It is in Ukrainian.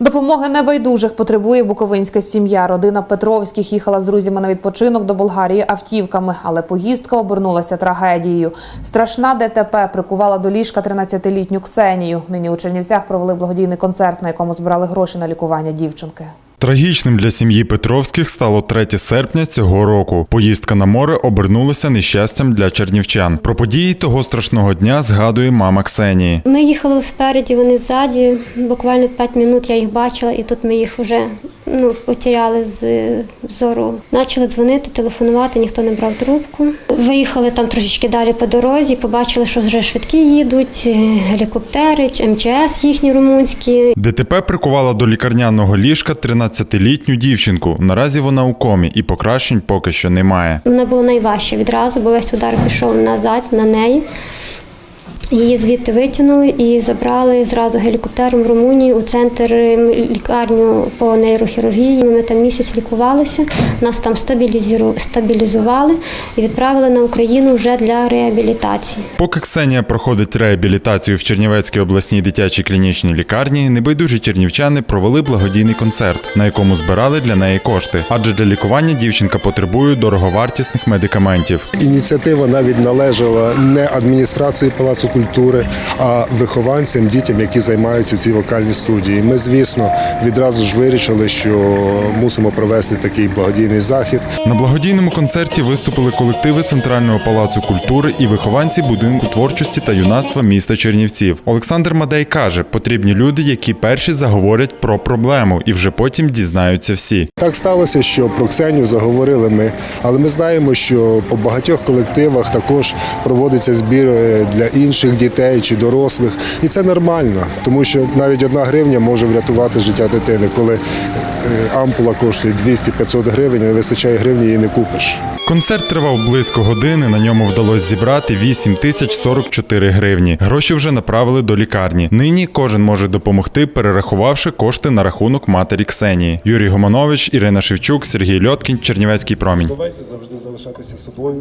Допомоги небайдужих потребує буковинська сім'я. Родина Петровських їхала з друзями на відпочинок до Болгарії автівками, але поїздка обернулася трагедією. Страшна ДТП прикувала до ліжка 13-літню Ксенію. Нині у Чернівцях провели благодійний концерт, на якому збирали гроші на лікування дівчинки. Трагічним для сім'ї Петровських стало 3 серпня цього року. Поїздка на море обернулася нещастям для чернівчан. Про події того страшного дня згадує мама Ксенії. Ми їхали спереді, вони ззаді. Буквально 5 минут я їх бачила, і тут ми їх вже ну, потеряли з зору. Почали дзвонити, телефонувати, ніхто не брав трубку. Виїхали там трошечки далі по дорозі, побачили, що вже швидкі їдуть, е, гелікоптери, МЧС їхні румунські. ДТП прикувала до лікарняного ліжка 13-літню дівчинку. Наразі вона у комі і покращень поки що немає. Вона була найважча відразу, бо весь удар пішов назад на неї. Її звідти витягнули і забрали зразу гелікоптером в Румунію у центр лікарню по нейрохірургії. Ми там місяць лікувалися, нас там стабілізували і відправили на Україну вже для реабілітації. Поки Ксенія проходить реабілітацію в Чернівецькій обласній дитячій клінічній лікарні, небайдужі чернівчани провели благодійний концерт, на якому збирали для неї кошти. Адже для лікування дівчинка потребує дороговартісних медикаментів. Ініціатива навіть належала не адміністрації Палацу культури, а вихованцям, дітям, які займаються в цій вокальній студії. Ми, звісно, відразу ж вирішили, що мусимо провести такий благодійний захід. На благодійному концерті виступили колективи Центрального палацу культури і вихованці будинку творчості та юнацтва міста Чернівців. Олександр Мадей каже, потрібні люди, які перші заговорять про проблему, і вже потім дізнаються всі. Так сталося, що про Ксенію заговорили ми, але ми знаємо, що по багатьох колективах також проводиться збір е, для інших дітей чи дорослих, і це нормально, тому що навіть одна гривня може врятувати життя дитини, коли е, ампула коштує 200-500 гривень, не вистачає гривні, її не купиш. Концерт тривав близько години. На ньому вдалося зібрати 8 тисяч 44 гривні. Гроші вже направили до лікарні. Нині кожен може допомогти, перерахувавши кошти на рахунок матері Ксенії. Юрій Гоманович, Ірина Шевчук, Сергій Льоткін, Чернівецький промінь. Давайте завжди залишатися собою.